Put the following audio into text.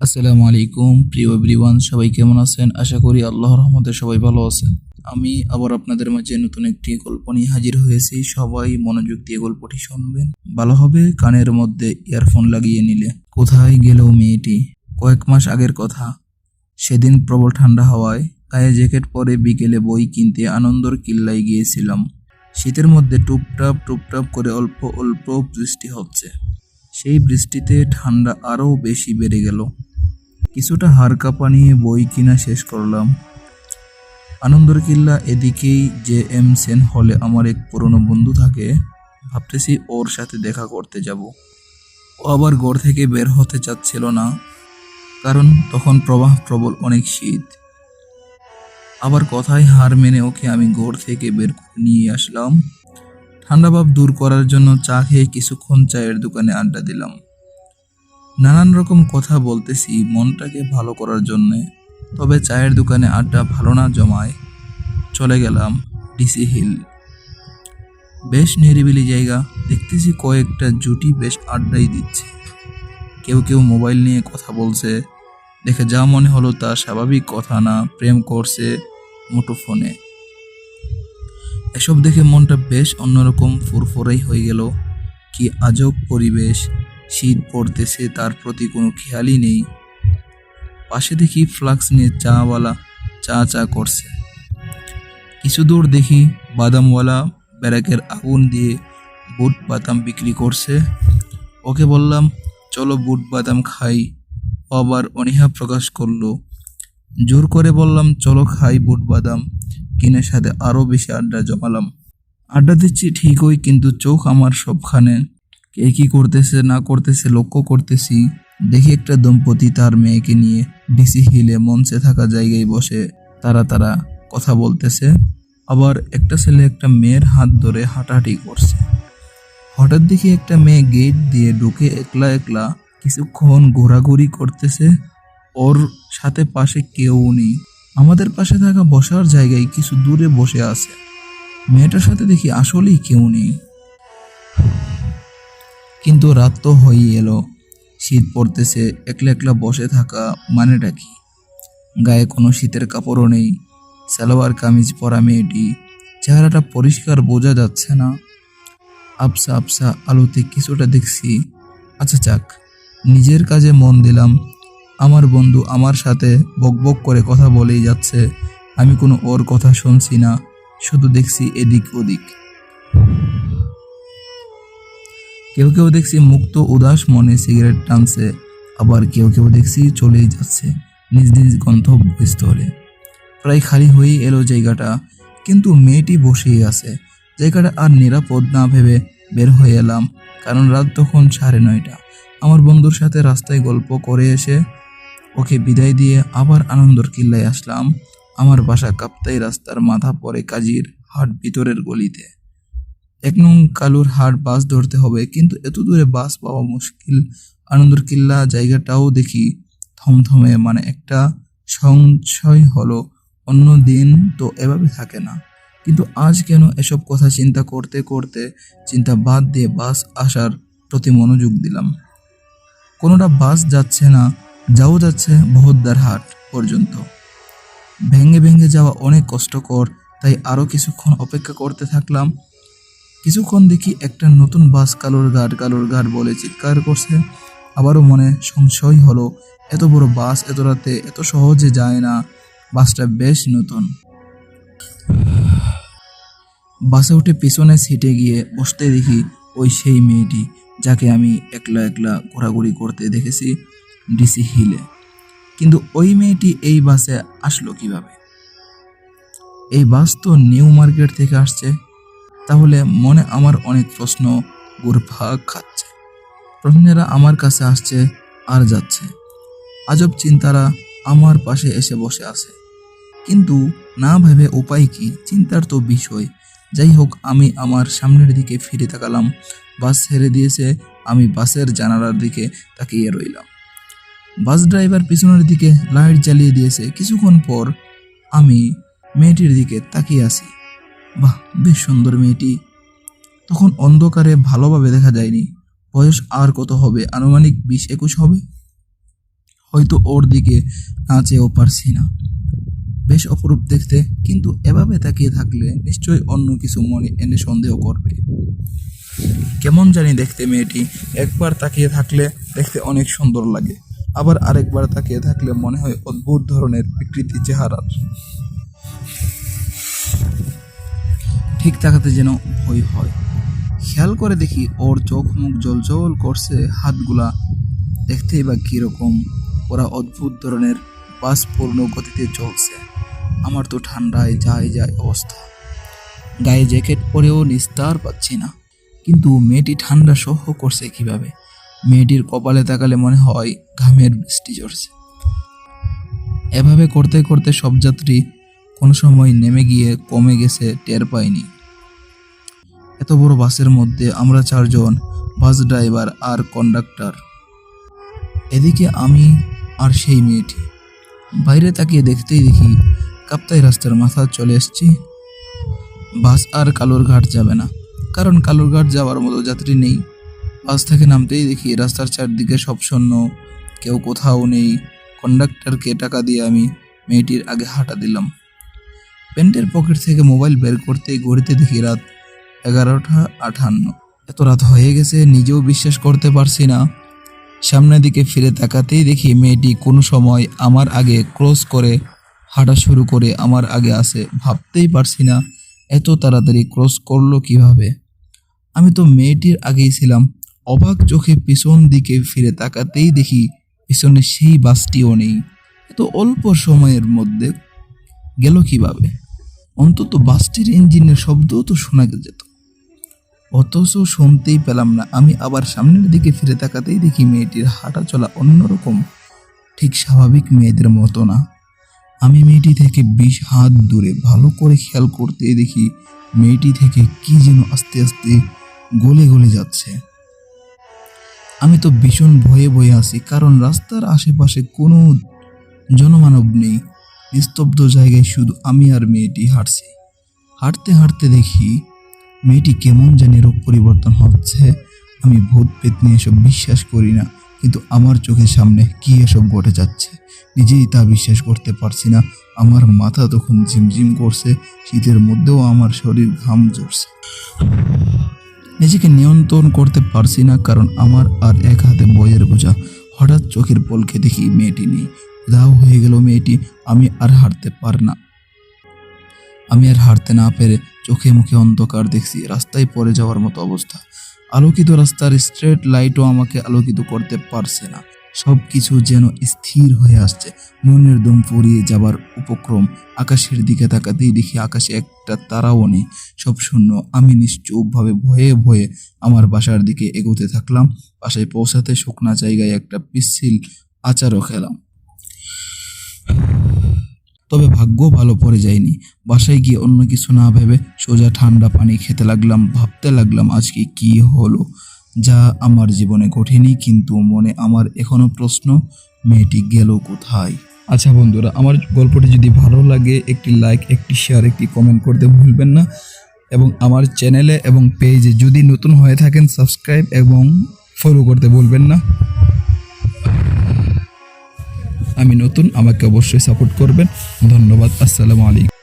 আসসালামু আলাইকুম, প্রিয় এভরিওয়ান সবাই কেমন আছেন? আশা করি আল্লাহর রহমতে সবাই ভালো আছেন। আমি আবার আপনাদের মাঝে নতুন একটি গল্প নিয়ে হাজির হয়েছি। সবাই মনোযোগ দিয়ে গল্পটি শুনবেন। ভালো হবে কানের মধ্যে ইয়ারফোন লাগিয়ে নিলে। কোথায় গেল মেয়েটি? কয়েক মাস আগের কথা। সেদিন প্রবল ঠান্ডা হওয়ায় গায়ে জ্যাকেট পরে বিকেলে বই কিনতে আনন্দর কিল্লায় গিয়েছিলাম। শীতের মধ্যে টুপটাপ টুপটাপ করে অল্প অল্প বৃষ্টি হচ্ছে। সেই বৃষ্টিতে ঠান্ডা আরও বেশি বেড়ে গেল। কিছুটা হাড় কাঁপা নিয়ে বই কিনা শেষ করলাম। আনন্দর কিল্লা এদিকেই জে এম সেন হলে আমার এক পুরনো বন্ধু থাকে। ভাবতেছি ওর সাথে দেখা করতে যাব। ও আবার ঘর থেকে বের হতে চাচ্ছিল না, কারণ তখন প্রবাহ প্রবল অনেক শীত। আবার কথায় হার মেনে ওকে আমি ঘর থেকে বের নিয়ে আসলাম। ঠান্ডা ভাব দূর করার জন্য চা খেয়ে কিছুক্ষণ চায়ের দোকানে আড্ডা দিলাম। নানান রকম কথা বলতেছি মনটাকে ভালো করার জন্যে, তবে চায়ের দোকানে আড্ডা ভালো না জমায়, চলে গেলাম ডিসি হিল বেশ নিরিবিলি জায়গা, দেখতেছি কয়েকটা জুটি বেশ আড্ডাই দিচ্ছে। কেউ কেউ মোবাইল নিয়ে কথা বলছে, দেখে যা মনে হলো তা স্বাভাবিক কথা না, প্রেম করছে মুঠোফোনে এসব দেখে মনটা বেশ অন্যরকম ফুরফুরাই হয়ে গেল, কি আজব পরিবেশ। শীত পড়তেছে, তার প্রতি কোনো খেয়ালই নেই। পাশে দেখি ফ্লাক্স নিয়ে চাওয়ালা চা চা করছে। কিছু দূর দেখি বাদামওয়ালা ব্যারাকের আগুন দিয়ে বুট বাদাম বিক্রি করছে। ওকে বললাম, চলো বুট বাদাম খাই। আবার অনীহা প্রকাশ করল। জোর করে বললাম, চলো খাই বুট বাদাম। কিনের সাথে আরও বেশি আড্ডা জমালাম। আড্ডা দিচ্ছি ঠিকই, কিন্তু চোখ আমার সবখানে। কে কি করতেছে, না করতেছে, লক্ষ্য করতেছি। দেখি একটা দম্পতি তার মেয়েকে নিয়ে ডিসি হিলে মঞ্চে থাকা জায়গায় বসে তারা তারা কথা বলতেছে। আবার একটা ছেলে একটা মেয়ের হাত ধরে হাঁটাহাঁটি করছে। হঠাৎ দেখি একটা মেয়ে গেট দিয়ে ঢুকে একলা একলা কিছুক্ষণ ঘোরাঘুরি করতেছে। ওর সাথে পাশে কেউ নেই। আমাদের পাশে থাকা বসার জায়গায় কিছু দূরে বসে আছে। মেয়েটার সাথে দেখি আসলেই কেউ নেই। কিন্তু রাত তো হয়েই এলো। শীত পড়তেছে, একলা একলা বসে থাকা মানেটা কি? গায়ে কোনো শীতের কাপড়ও নেই, সালোয়ার কামিজ পরা মেয়েটি, চেহারাটা পরিষ্কার বোঝা যাচ্ছে না। আবসা আবসা আলোতে কিছুটা দেখছি আচ্ছা চাক নিজের কাজে মন দিলাম। আমার বন্ধু আমার সাথে বকবক করে কথা বলেই যাচ্ছে, আমি কোনো ওর কথা শুনছি না, শুধু দেখছি এদিক ওদিক। কেউ কেউ দেখছি মুক্ত, উদাস মনে সিগারেট টানছে, আবার কেউ কেউ দেখছি চলেই যাচ্ছে নিজ নিজ গন্তব্যস্থলে। প্রায় খালি হয়েই এলো জায়গাটা, কিন্তু মেয়েটি বসেই আছে। জায়গাটা আর নিরাপদ না ভেবে বের হয়ে এলাম, কারণ রাত তখন সাড়ে নয়টা। আমার বন্ধুর সাথে রাস্তায় গল্প করে এসে ওকে বিদায় দিয়ে আবার আনন্দর কিল্লায় আসলাম। আমার বাসা কাপ্তাই রাস্তার মাথা পরে কাজীর হাট ভিতরের গলিতে। এক নং কালুর হাট বাস ধরতে হবে, কিন্তু এত দূরে বাস পাওয়া মুশকিল। আনন্দর কিল্লা জায়গাটাও দেখি থমথমে মানে একটা সংশয় হলো, অন্য দিন তো এভাবে থাকে না। কিন্তু আজ কেন এসব কথা চিন্তা করতে করতে চিন্তা বাদ দিয়ে বাস আসার প্রতি মনোযোগ দিলাম। কোনোটা বাস যাচ্ছে না, যাও যাচ্ছে বহদ্দার হাট পর্যন্ত। ভেঙে ভেঙে যাওয়া অনেক কষ্টকর, তাই আরও কিছুক্ষণ অপেক্ষা করতে থাকলাম। কিছুক্ষণ দেখি একটা নতুন বাস কালোর ঘাট কালোর ঘাট বলে চিৎকার করছে। আবারও মনে সংশয় হলো, এত বড় বাস এত রাতে এত সহজে যায় না। বাসটা বেশ নতুন। বাসে উঠে পিছনে সিটে গিয়ে বসতে দেখি ওই সেই মেয়েটি, যাকে আমি একলা একলা ঘোরাঘুরি করতে দেখেছি ডিসি হিলে। কিন্তু ওই মেয়েটি এই বাসে আসলো কীভাবে? এই বাস তো নিউ মার্কেট থেকে আসছে। তাহলে মনে আমার অনেক প্রশ্ন গুরফা খাচ্ছে। প্রশ্নেরা আমার কাছে আসছে, আর যাচ্ছে। আজব চিন্তারা আমার পাশে এসে বসে আছে। কিন্তু না ভেবে উপায় কি? চিন্তার তো বিষয়। যাই হোক, আমি আমার সামনের দিকে ফিরে তাকালাম। বাস ছেড়ে দিয়েছে, আমি বাসের জানালার দিকে তাকিয়ে রইলাম। বাস ড্রাইভার পিছনের দিকে লাইট জ্বালিয়ে দিয়েছে। কিছুক্ষণ পর আমি মেয়েটির দিকে তাকিয়ে আছি। বাহ, বেশ সুন্দর মেয়েটি। তখন অন্ধকারে ভালোভাবে দেখা যায়নি। বয়স আর কত হবে? আনুমানিক বিশ একুশ হবে? হয়তো ওর দিকে না চেয়েও পারছি না। বেশ অপরূপ দেখতে, কিন্তু এভাবে তাকিয়ে থাকলে নিশ্চয়ই অন্য কিছু মনে এনে সন্দেহ করবে। কেমন জানি দেখতে মেয়েটি, একবার তাকিয়ে থাকলে দেখতে অনেক সুন্দর লাগে। আবার আরেকবার তাকিয়ে থাকলে মনে হয় অদ্ভুত ধরনের বিকৃতি চেহারার। ঠিক তাকাতে যেন ভয় হয়। খেয়াল করে দেখি ওর চোখ মুখ জলজল করছে, হাতগুলা দেখতেই বা কীরকম। ওরা অদ্ভুত ধরনের বাসপূর্ণ গতিতে চলছে। আমার তো ঠান্ডায় যায় যায় অবস্থা। গায়ে জ্যাকেট পরেও নিস্তার পাচ্ছি না। কিন্তু মেয়েটি ঠান্ডা সহ করছে কীভাবে? মেয়েটির কপালে তাকালে মনে হয় ঘামের বৃষ্টি ঝরছে। এভাবে করতে করতে সব যাত্রী কোনো সময় নেমে গিয়ে কমে গেছে, টের পাইনি। এত বড় বাসের মধ্যে আমরা চারজন, বাস ড্রাইভার আর কন্ডাক্টর। এদিকে আমি আর সেই মেয়েটি। বাইরে তাকিয়ে দেখতেই দেখি কাপ্তাই রাস্তার মাথা চলে এসছি। বাস আর কালোর ঘাট যাবে না, কারণ কালোর ঘাট যাওয়ার মতো যাত্রী নেই। বাস থেকে নামতেই দেখি রাস্তার চারদিকে সব কেউ কোথাও নেই। কন্ডাক্টরকে টাকা দিয়ে আমি মেয়েটির আগে হাঁটা দিলাম। প্যান্টের পকেট থেকে মোবাইল বের করতেই ঘড়িতে দেখি রাত এগারোটা আটান্ন এত রাত হয়ে গেছে, নিজেও বিশ্বাস করতে পারছি না। সামনের দিকে ফিরে তাকাতেই দেখি মেয়েটি কোনো সময় আমার আগে ক্রস করে, হাঁটা শুরু করে আমার আগে আসে। ভাবতেই পারছি না, এত তাড়াতাড়ি ক্রস করল কীভাবে? আমি তো মেয়েটির আগেই ছিলাম। অবাক চোখে পিছন দিকে ফিরে তাকাতেই দেখি পিছনে সেই বাসটিও নেই। এত অল্প সময়ের মধ্যে গেল কীভাবে? অন্তত বাসটির ইঞ্জিনের শব্দও তো শোনা যেত অথচ শুনতেই পেলাম না, আমি আবার সামনের দিকে ফিরে তাকাতেই দেখি মেয়েটির হাঁটা চলা অন্যরকম ঠিক স্বাভাবিক মেয়েদের মতো না। আমি মেয়েটি থেকে বিশ হাত দূরে ভালো করে খেয়াল করতে দেখি মেয়েটি থেকে কি যেন আস্তে আস্তে গলে গলে যাচ্ছে। আমি তো ভীষণ ভয়ে ভয়ে আছি, কারণ রাস্তার আশেপাশে কোনো জনমানব নেই। নিস্তব্ধ জায়গায় শুধু আমি আর মেয়েটি হাঁটছি। হাঁটতে হাঁটতে দেখি মেয়েটি কেমন জানি রূপ পরিবর্তন হচ্ছে। আমি ভূত পেতনি এসব বিশ্বাস করি না, কিন্তু আমার চোখের সামনে কি এসব ঘটে যাচ্ছে? নিজেই তা বিশ্বাস করতে পারছি না। আমার মাথা তখন ঝিমঝিম করছে, শীতের মধ্যেও আমার শরীর ঘাম ঝরছে। নিজেকে নিয়ন্ত্রণ করতে পারছি না, কারণ আমার আর এক হাতে বইয়ের বোঝা। হঠাৎ চোখের পলকে দেখি মেয়েটি নেই। উধাও হয়ে গেল মেয়েটি, আমি আর হাঁটতে পার না আমি আর হাঁটতে না পেরে চোখে মুখে অন্ধকার দেখছি, রাস্তায় পড়ে যাওয়ার মতো অবস্থা। আলোকিত রাস্তার স্ট্রেট লাইটও আমাকে আলোকিত করতে পারছে না। সব কিছু যেন স্থির হয়ে আসছে, মনের দম পড়িয়ে যাবার উপক্রম। আকাশের দিকে তাকাতেই দেখি আকাশে একটা তারাও নেই, সব শূন্য। আমি নিশ্চুপভাবে ভয়ে ভয়ে আমার বাসার দিকে এগোতে থাকলাম, বাসায় পৌঁছাতে শুকনা জায়গায় একটা পিচ্ছিল আচারও খেলাম। তবে ভাগ্য ভালো পড়ে যায়নি। বাসায় গিয়ে অন্য কিছু না ভেবে সোজা ঠান্ডা পানি খেতে লাগলাম, ভাবতে লাগলাম আজকে কি হলো। যা আমার জীবনে ঘটেনি, কিন্তু মনে আমার এখনও প্রশ্ন, মেয়েটি গেল কোথায়? আচ্ছা বন্ধুরা, আমার গল্পটি যদি ভালো লাগে, একটি লাইক একটি শেয়ার একটি কমেন্ট করতে ভুলবেন না। এবং আমার চ্যানেলে এবং পেজে যদি নতুন হয়ে থাকেন সাবস্ক্রাইব এবং ফলো করতে ভুলবেন না। আমি নতুন আমাকে অবশ্যই সাপোর্ট করবেন। ধন্যবাদ আসসালামু আলাইকুম।